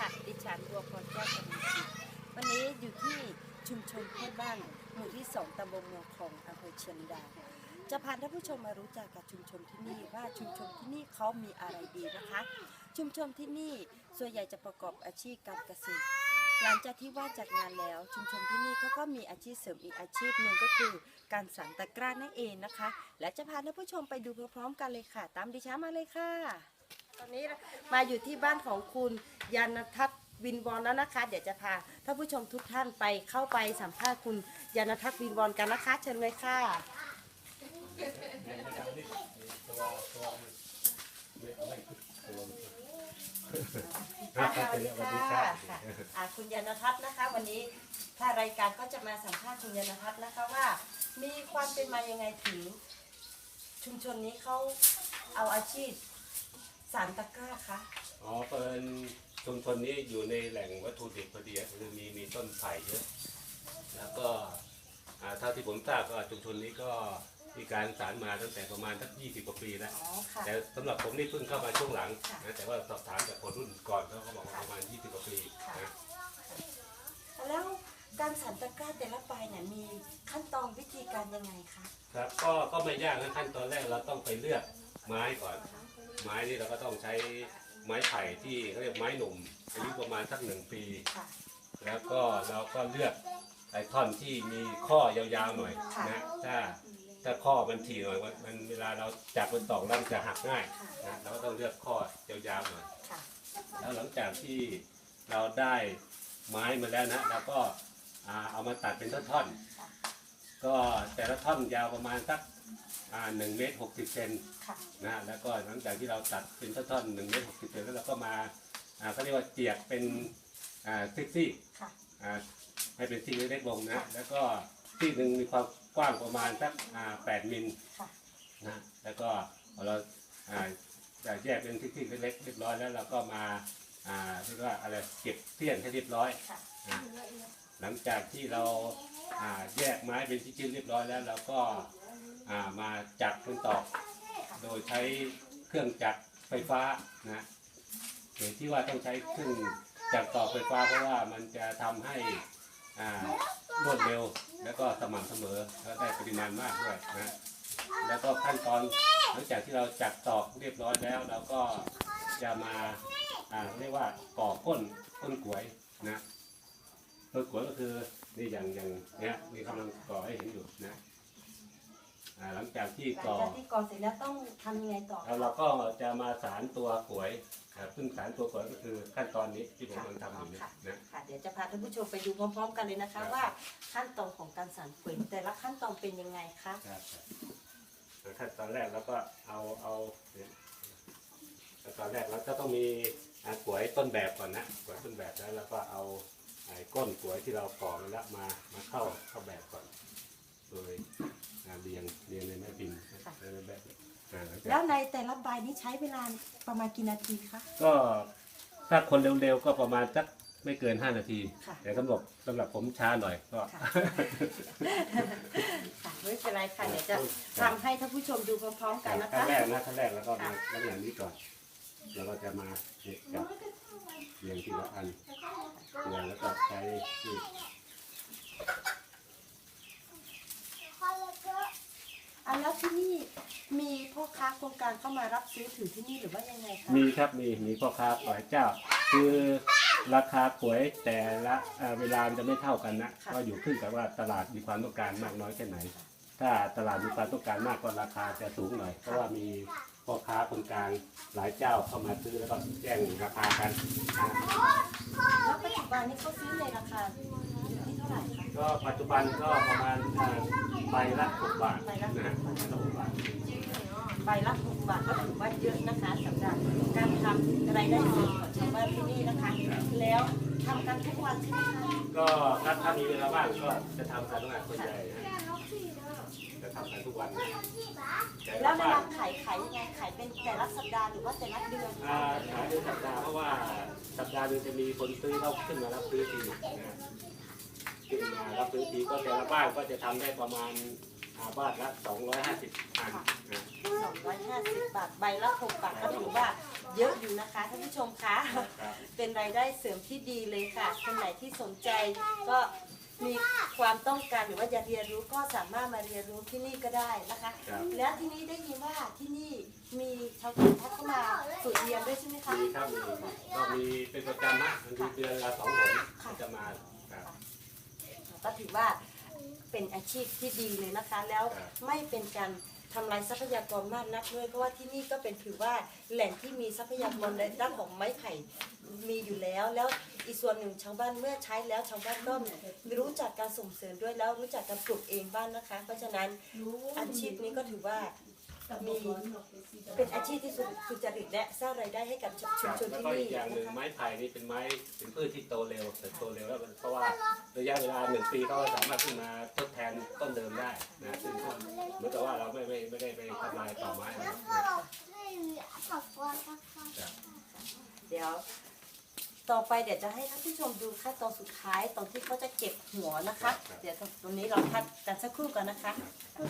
ค่ะ ดิฉันบัวพรแก้วกำลังจิตวันนี้อยู่ที่ชุมชนเพื่อนบ้านหมู่ที่สองตำบลเมืองคลองอำเภอเชียงดาวจะพาท่านผู้ชมมารู้จักกับชุมชนที่นี่ว่าชุมชนที่นี่เขามีอะไรดีนะคะ ชุมชนที่นี่ส่วนใหญ่จะประกอบอาชีพการเกษตรหลังจากที่ว่าจัดงานแล้ว ชุมชนที่นี่เขาก็มีอาชีพเสริมอีกอาชีพหนึ่งก็คือการสั่งตะกร้านั่นเองนะคะ และจะพาท่านผู้ชมไปดูพร้อมๆกันเลยค่ะ ตามดิฉันมาเลยค่ะ ตอนนี้มาอยู่ที่บ้านของคุณยานทัศน์วินบอลแล้วนะคะ เดี๋ยวจะพาท่านผู้ชมทุกท่านไปเข้าไปสัมภาษณ์คุณยานทัศน์วินบอลกันนะคะ เชิญเลยค่ะครับสวัสดีสวัสค่ะดีครับค่ะอ่าคุณยานทัศน์นะคะ วันนี้ถ้ารายการก็จะมาสัมภาษณ์คุณยานทัศน์นะคะว่า มีความเป็นมายังไงถึง ชุมชนนี้เขาเอาอาชีพ สารตะกร้าคะอ๋อเปินชุมชนนี้อยู่ในแหล่งวัตถุดิบพอดีคือมีมีต้นไผ่เยอะ แล้วก็อ่าเท่าที่ผมทราบก็ชุมชนนี้ก็มีการสารมาตั้งแต่ประมาณสัก20กว่าปีแล้ว อ๋อค่ะ แต่สำหรับผมนี่เพิ่งเข้ามาช่วงหลังค่ะนะแต่ว่าสอบถามจากคนรุ่นก่อนเขาก็บอกว่าประมาณ20กว่าปีนะแล้วการสันตะกร้าแต่ละใบเนี่ยมีขั้นตอนวิธีการยังไงคะ ครับก็ก็ไม่ยากนะขั้นตอนแรกเราต้องไปเลือกไม้ก่อน ไม้นี่เราก็ต้องใช้ไม้ไผ่ที่เขาเรียกไม้หนุ่มอายุประมาณสักหนึ่งปี ค่ะ แล้วก็เราก็เลือกไอ้ท่อนที่มีข้อยาวๆหน่อยค่ะนะ ถ้าถ้าข้อมันถี่หน่อยมันมันเวลาเราจับมันตอกแล้วมันจะหักง่ายค่ะนะเราก็ต้องเลือกข้อยาวๆหน่อย ค่ะ แล้วหลังจากที่เราได้ไม้มาแล้วนะเราก็อ่าเอามาตัดเป็นท่อนค่ะๆก็แต่ละท่อนยาวประมาณสัก อ่าหนึ่งเมตรหกสิบเซนค่ะนะแล้วก็หลังจากที่เราตัดเป็นท่อนๆหนึ่งเมตรหกสิบเซนแล้วเราก็มาอ่าเขาเรียกว่าเจียกเป็นอ่าซิกซี่ค่ะ อ่าให้เป็นซี่เล็กๆลงนะแล้วก็ซี่หนึ่งมีความกว้างประมาณสักอ่าแปดมิลค่ะ นะแล้วก็พอเราอ่าจะแยกเป็นซี่ๆเล็กๆเรียบร้อยแล้วเราก็มาอ่าเรียกว่าอะไรเก็บเสี้ยนให้เรียบร้อย ค่ะนะหลังจากที่เราอ่าแยกไม้เป็นชิ้นๆเรียบร้อยแล้ว เราก็ อ่ามาจับเป็นตอกโดยใช้เครื่องจักรไฟฟ้านะเหตุที่ว่าต้องใช้เครื่องจักรต่อไฟฟ้าเพราะว่ามันจะทำให้อ่ารวดเร็วแล้วก็สม่ำเสมอแล้วได้ปริมาณมากด้วยนะแล้วก็ขั้นตอนหลังจากที่เราจักตอกเรียบร้อยแล้วเราก็จะมาอ่าเรียกว่าก่อก้นก้นกลวยนะก้นกลวยก็คือนี่อย่างอย่างเนี้ยมีกำลังก่อให้เห็นอยู่นะ อ่าหลังจากที่หลังก่อจากที่ก่อเสร็จแล้วต้องทำยังไงต่อแล้วเราก็จะมาสารตัวกลวยอ่าซึ่งสารตัวกลวยก็คือขั้นตอนนี้ที่ผมกำลังทำอยู่เนี่ยนะ ค่ะ เดี๋ยวจะพาท่านผู้ชมไปดูพร้อมๆ กันเลยนะครัคะ บ ว่าขั้นตอนของการสานฝืนแต่ละขั้นตอนเป็นยังไงคะครับครับขั้นตอนแรกเราก็เอาเอาเนี่ยขั้นตอนแรกเราก็ต้องมีอ่ากลวยต้นแบบก่อนนะกลวยต้นแบบแล้วเราก็เอาไอ้ก้นกลวยที่เราก่อมาแล้วมามาเข้าเข้าแบบก่อน โดย อ่าเรียงเรียงในแม่พิมพ์ในแบบอ่าหลังจากแล้วในแต่ละใบนี้ใช้เวลาประมาณกี่นาทีคะ ก็ถ้าคนเร็วๆก็ประมาณสักไม่เกิน 5 นาที ค่ะ แต่สำหรับสำหรับผมช้าหน่อยก็ ค่ะ ค่ะไม่เป็นไรค่ะเดี๋ยวจะทำให้ท่านผู้ชมดูพร้อมๆกันนะขั้นคะ แรกนะขั้นแรกแล้วก็มาลักษณะนี้ก่อนแล้วก็จะมาเนี่ยจับเรียงทีละอันเรียงแล้วก็ใช้ที่ อันแล้วที่นี่มีพ่อค้าโครงการเข้ามารับซื้อถือที่นี่หรือว่ายังไงคะมีครับมีมีพ่อค้าหลายเจ้า คือราคาหวยแต่ละเอ่อเวลามันจะไม่เท่ากันนะก็อยู่ขึ้นกับว่าตลาดมีความต้องการมากน้อยแค่ไหน ถ้าตลาดมีความต้องการมากก็ราคาจะสูงหน่อยเพราะว่ามีพ่อค้าคนกลางหลายเจ้าเข้ามาซื้อแล้วก็แจ้งราคากันนะแล้วปัจจุบันนี้เขาซื้อในราคาอยู่ที่เท่า ไหร่คะก็ปัจจุบันก็ประมาณเอ่อใบละหกบาทใบละนะฮะหกบาทใบละหกบาท ใบละ6บาทก็ถือว่าเยอะนะคะสำหรับการทำรายได้เสริมของชาวบ้านที่นี่นะคะ แล้วทำกันทุกวันใช่ไหมคะ ก็ถ้าถ้ามีเวลาว่างก็จะทำกันงานคนใหญ่นะจะทำกันทุกวันแต่แล้ละวเวบ้าลานขายขายยังไงขายเป็นแต่ละสัปดาห์หรือว่าแต่ละเดือนอ่าขายเป็นสัปดาห์เพราะว่าสัปดาห์หนึงจะมีคนซื้อเข้าขึ้นมารับซื้อทีนะขึ้นมา รับซื้อทีก็แต่ละบ้านก็จะทำได้ประมาณอ่าบ้านละ250อันนะ250 บาท ใบละ6บาทก็ถือว่าเยอะอยู่นะคะท่านผู้ชมคะ ครับ เป็นรายได้เสริมที่ดีเลยค่ะ คนไหนที่สนใจก็มีความต้องการหรือว่าอยากเรียนรู้ก็สามารถมาเรียนรู้ที่นี่ก็ได้นะคะ ครับ แล้วที่นี่ได้ยินว่าที่นี่มีชาวต่างชาติเข้ามาฝึกเรียนด้วยใช่ไหมคะ มีครับมีก็มีเป็นประจำนะมีเดือนละสองหนก็จะมา ก็ถือว่าเป็นอาชีพที่ดีเลยนะคะ แล้วครับไม่เป็นการทำลายทรัพยากรมากนักด้วยเพราะว่าที่นี่ก็เป็นถือว่าแหล่งที่มีทรัพยากรในด้านของไม้ไผ่มีอยู่แล้ว แล้วอีกส่วนหนึ่งชาวบ้านเมื่อใช้แล้วชาวบ้านก็รู้จักการส่งเสริมด้วยแล้วรู้จักการปลูกเองบ้านนะคะ เพราะฉะนั้นอาชีพนี้ก็ถือว่า มีเป็นอาชีพที่สุจริตและสร้างรายได้ให้กับชุมครับชนแล้วที่ก็อีนี่กอย่างหนึ่งนะคะไม้ไผ่นี่เป็นไม้เป็นพืชที่โตเร็วเติบโตเร็วแล้วมันเพราะว่าระยะเวลาหนึ่งปีเขาก็สามารถขึ้นมาทดแทนต้นเดิมได้นะซึ่งก็เหมือนกับว่าเราไม่ไม่ไม่ได้ไปทำลายป่าไม้นะครับเดี๋ยว ต่อไปเดี๋ยวจะให้ท่านผู้ชมดูขั้นตอนสุดท้ายตอนที่เขาจะเก็บหัวนะคะ เดี๋ยวตรงนี้เราพักกันสักครู่กันนะคะขั้น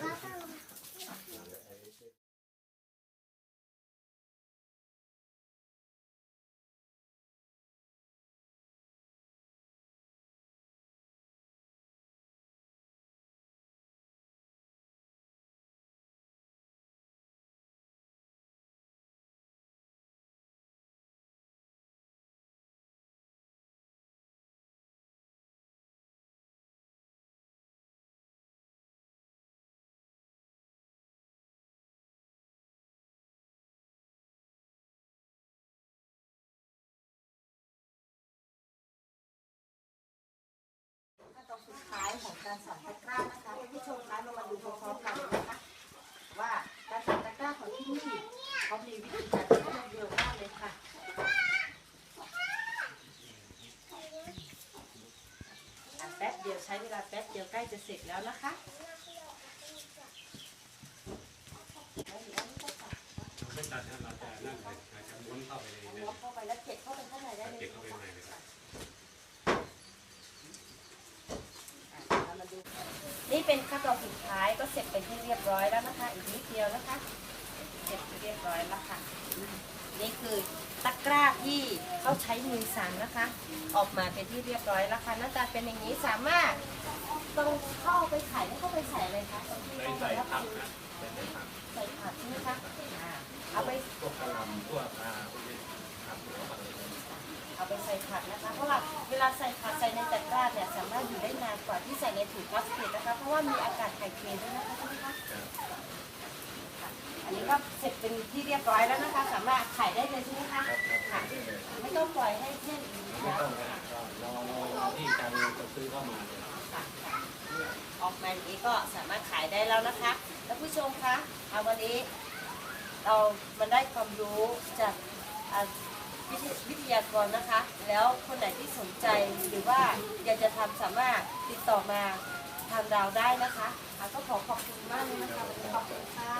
ท้ายของการสอนตะกร้านะคะท่านผู้ชมคะเรามาดูพร้อมๆกันเลยนะคะว่าการสอนตะกร้าของที่นี่เขามีวิธีการที่เยอะมากเลยค่ะอะแป๊บเดียวใช้เวลาแป๊บเดียวใกล้จะเสร็จแล้วนะคะแล้วเดี๋ยวเราจะตัดไม่ตัดนะเราจะนั่นเลยอาจจะม้วนเข้าไปในหันี้วเข้าไปแล้วเก็บเข้าไปข้างในได้เลยเก็บเข้าไปในเลยครับ อะเรามาดูนี่ เป็นขั้นตอนสุดท้ายก็เสร็จเป็นที่เรียบร้อยแล้วนะคะ อีกนิดเดียวนะคะ เสร็จเรียบร้อยแล้วค่ะ นี่คือตะกร้าที่เขาใช้มือสั่นนะคะ ออกมาเป็นที่เรียบร้อยแล้วค่ะหน้าตาเป็นอย่างนี้สามารถต้องเข้าไปขายเข้าไปใส่อะไรคะตรงที่ใส่ต้องใส่รับผักนะใส่ผักใส่ผักใช่ไหมคะอ่าเอาไปพวกกระหลำพวกอ่าพวกนี้ผักหัวผักอะไรเอาไปใส่ผักนะคะ เพราะว่าเวลาใส่ผักใส่ในตะกร้าเนี่ยสามารถ กว่าที่ใส่ในถุงพลาสติกนะคะ เพราะว่ามีอากาศถ่ายเทด้วยนะคะใช่ไหมคะครับค่ะอันนี้ก็เสร็จเป็นที่เรียบร้อยแล้วนะคะสามารถขายได้เลยใช่ไหมคะครับครับค่ะได้เลยไม่ต้องปล่อยให้เพื่อนอื่นไม่แล้วต้องนะก็รอรอที่การจะซื้อเข้ามาเลย ค่ะค่ะออกมาอย่างนี้ก็สามารถขายได้แล้วนะคะ แล้วผู้ชมคะเอาวันนี้เรามันได้ความรู้จากอ่า วิทยากรนะคะ แล้วคนไหนที่สนใจหรือว่าอยากจะทำสามารถติดต่อมาทางเราได้นะคะอะก็ขอขอบคุณมากเลยนะคะขอบคุณค่ะ